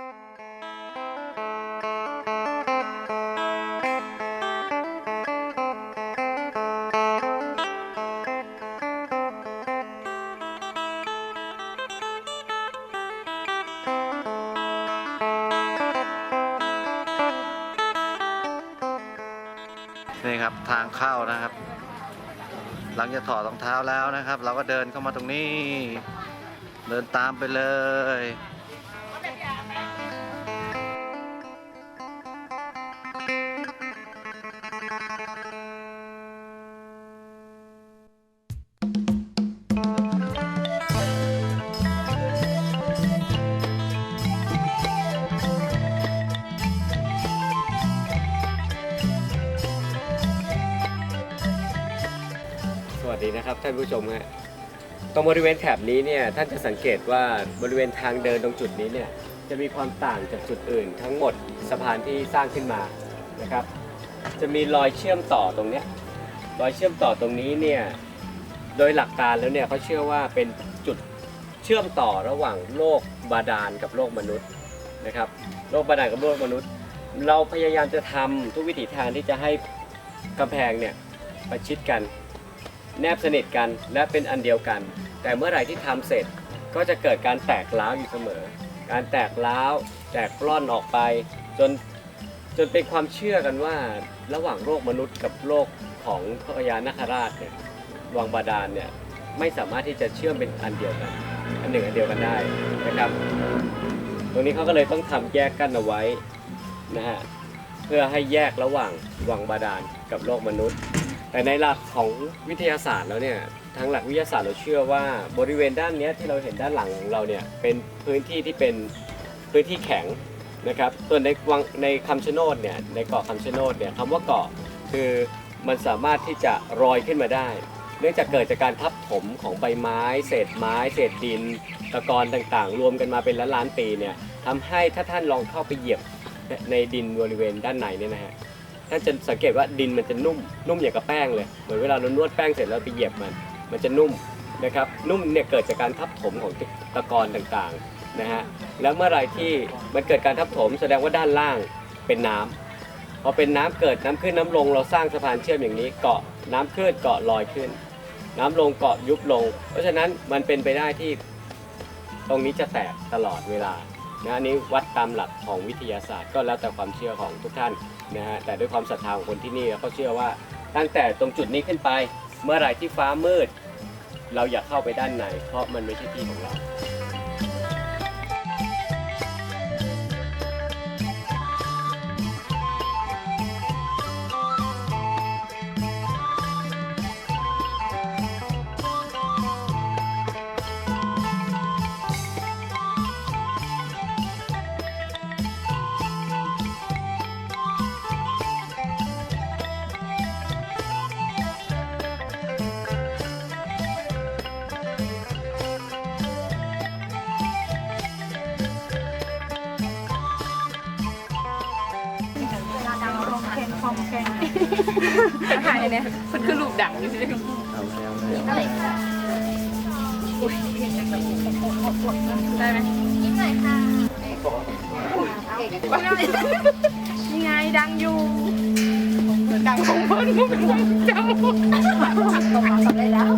นี่ครับทางเข้านะครับ หลังจากถอดรองเท้าแล้วนะครับ เราก็เดินเข้ามาตรงนี้ เดินตามไปเลย วัสดีนะครับท่านผู้ชมฮะตรงบริเวณแถบนี้เนี่ยท่านจะสังเกตว่าบริเวณทางเดินตรงจุดนี้เนี่ยจะมีความต่างจากจุดอื่น ทั้งหมดสะพานที่สร้างขึ้นมานะครับ จะมีรอยเชื่อมต่อตรงเนี้ยรอยเชื่อมต่อตรงนี้เนี่ยโดยหลักการแล้วเนี่ยเขาเชื่อว่าเป็นจุดเชื่อมต่อระหว่างโลกบาดาลกับโลกมนุษย์นะครับ โลกบาดาลกับโลกมนุษย์ เราพยายามจะทำทุกวิถีทางที่จะให้กำแพงเนี่ยประชิดกัน แนบสนิทกันและเป็นอันเดียวกัน แต่เมื่อไหร่ที่ทำเสร็จก็จะเกิดการแตกร้าวอยู่เสมอ การแตกร้าวแตกปล้อนออกไป จนจนเป็นความเชื่อกันว่าระหว่างโลกมนุษย์กับโลกของพญานาคราชเนี่ยวังบาดาลเนี่ยไม่สามารถที่จะเชื่อมเป็นอันเดียวกันอันหนึ่งอันเดียวกันได้นะครับ ตรงนี้เขาก็เลยต้องทำแยกกั้นเอาไว้นะฮะเพื่อให้แยกระหว่างวังบาดาลกับโลกมนุษย์ แต่ในหลักของวิทยาศาสตร์แล้วเนี่ยทางหลักวิทยาศาสตร์เราเชื่อว่าบริเวณด้านเนี้ยที่เราเห็นด้านหลังของเราเนี่ยเป็นพื้นที่ที่เป็นพื้นที่แข็งนะครับส่วนในวังในคำชะโนดเนี่ยในเกาะคำชะโนดเนี่ยคำว่าเกาะคือมันสามารถที่จะรอยขึ้นมาได้ เนื่องจากเกิดจากการทับถมของใบไม้ เศษไม้ เศษดิน ตะกอนต่างๆ รวมกันมาเป็นล้านล้านปีเนี่ยทำให้ถ้าท่านลองเข้าไปเหยียบในดินบริเวณด้านในเนี่ยนะฮะ ท่าจะสังเกตว่าดินมันจะนุ่ม นุ่มอย่างกับแป้งเลย เหมือนเวลาเรานวดแป้งเสร็จแล้วไปเหยียบมัน มันจะนุ่มนะครับ นุ่มเนี่ยเกิดจากการทับถมของตะกอนต่างๆนะฮะ แล้วเมื่อไรที่มันเกิดการทับถมแสดงว่าด้านล่างเป็นน้ำพอเป็นน้ำเกิดน้ำขึ้นน้ำลง เราสร้างสะพานเชื่อมอย่างนี้ เกาะน้ำขึ้นเกาะลอยขึ้น น้ำลงเกาะยุบลง เพราะฉะนั้นมันเป็นไปได้ที่ตรงนี้จะแตกตลอดเวลา นะอันนี้วัดตามหลักของวิทยาศาสตร์ก็แล้วแต่ความเชื่อของทุกท่านนะฮะแต่ด้วยความศรัทธาของคนที่นี่เขาเชื่อว่าตั้งแต่ตรงจุดนี้ขึ้นไป เมื่อไหร่ที่ฟ้ามืด เราอย่าเข้าไปด้านในเพราะมันไม่ใช่ที่ของเรา อมแกงถ่ายเนี่ยมันคือรูปดังอยู่ใช่ไหมเอาแล้วได้ไหมยิ้มหน่อยค่ะนี่ไงดังอยู่ ดังของเพิ่นก็เป็นของเจ้าตรงมาสำเร็จแล้ว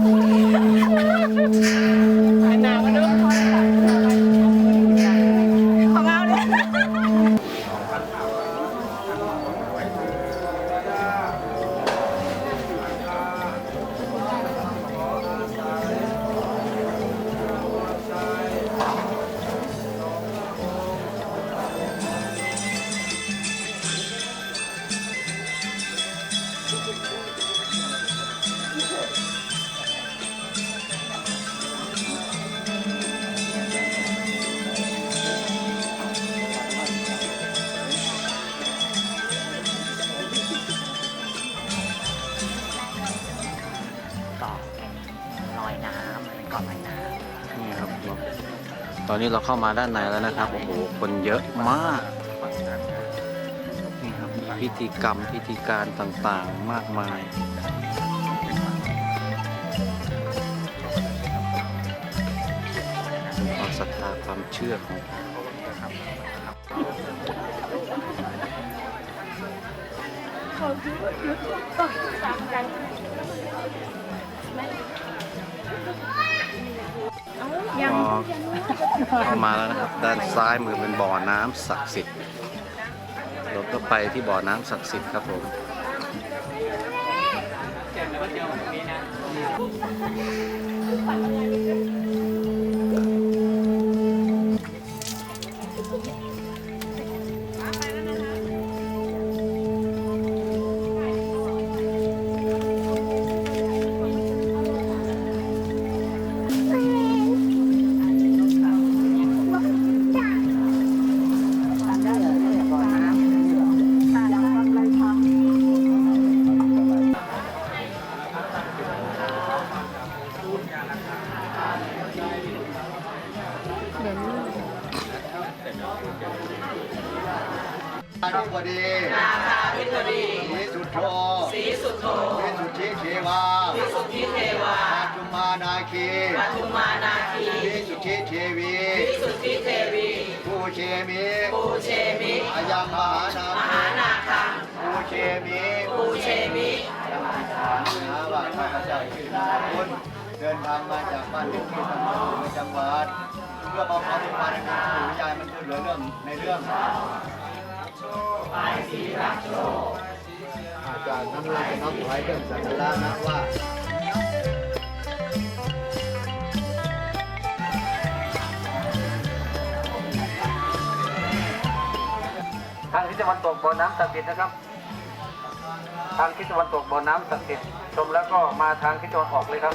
กาะลอยน้ำเป็นเกาะลอยน้ำนี่ครับตอนนี้เราเข้ามาด้านในแล้วนะครับโอ้โหคนเยอะมากนี่ครับมีพิธีกรรมพิธีการต่างๆมากมายความศรัทธาความเชื่อของเขา เข้ามาแล้วนะครับ ด้านซ้ายมือเป็นบ่อน้ำศักดิ์สิทธิ์เราก็ไปที่บ่อน้ำศักดิ์สิทธิ์ครับผมอา นาคาธิบดีสีสุทโธสีสุทโธวิสุทธิเทวาวิสุทธิเทวาปัทุมมานาคีปัทุมมานาคีวิสุทธิเทวีวิสุทธิเทวีภูเชมิภูเชมิอายังมหานาคมหานาคังภูเชมิภูเชมินะว่าข้าพเจ้าชื่อนายคุณเดินทางมาจากบ้านเล็กที่ตำบลในจังหวัดเพื่อมาขอเป็นมาในการปู่ยายมันช่วยเหลือเรื่องในเรื่อง อาจารย์ทั้งหลายน้อมถวายเครื่องสักการะนะว่าทางทิศตะวันตกบ่อน้ำศักดิ์สิทธิ์นะครับ ทางทิศตะวันตกบ่อน้ำศักดิ์สิทธิ์ชมแล้วก็มาทางทิศตะวันออกเลยครับ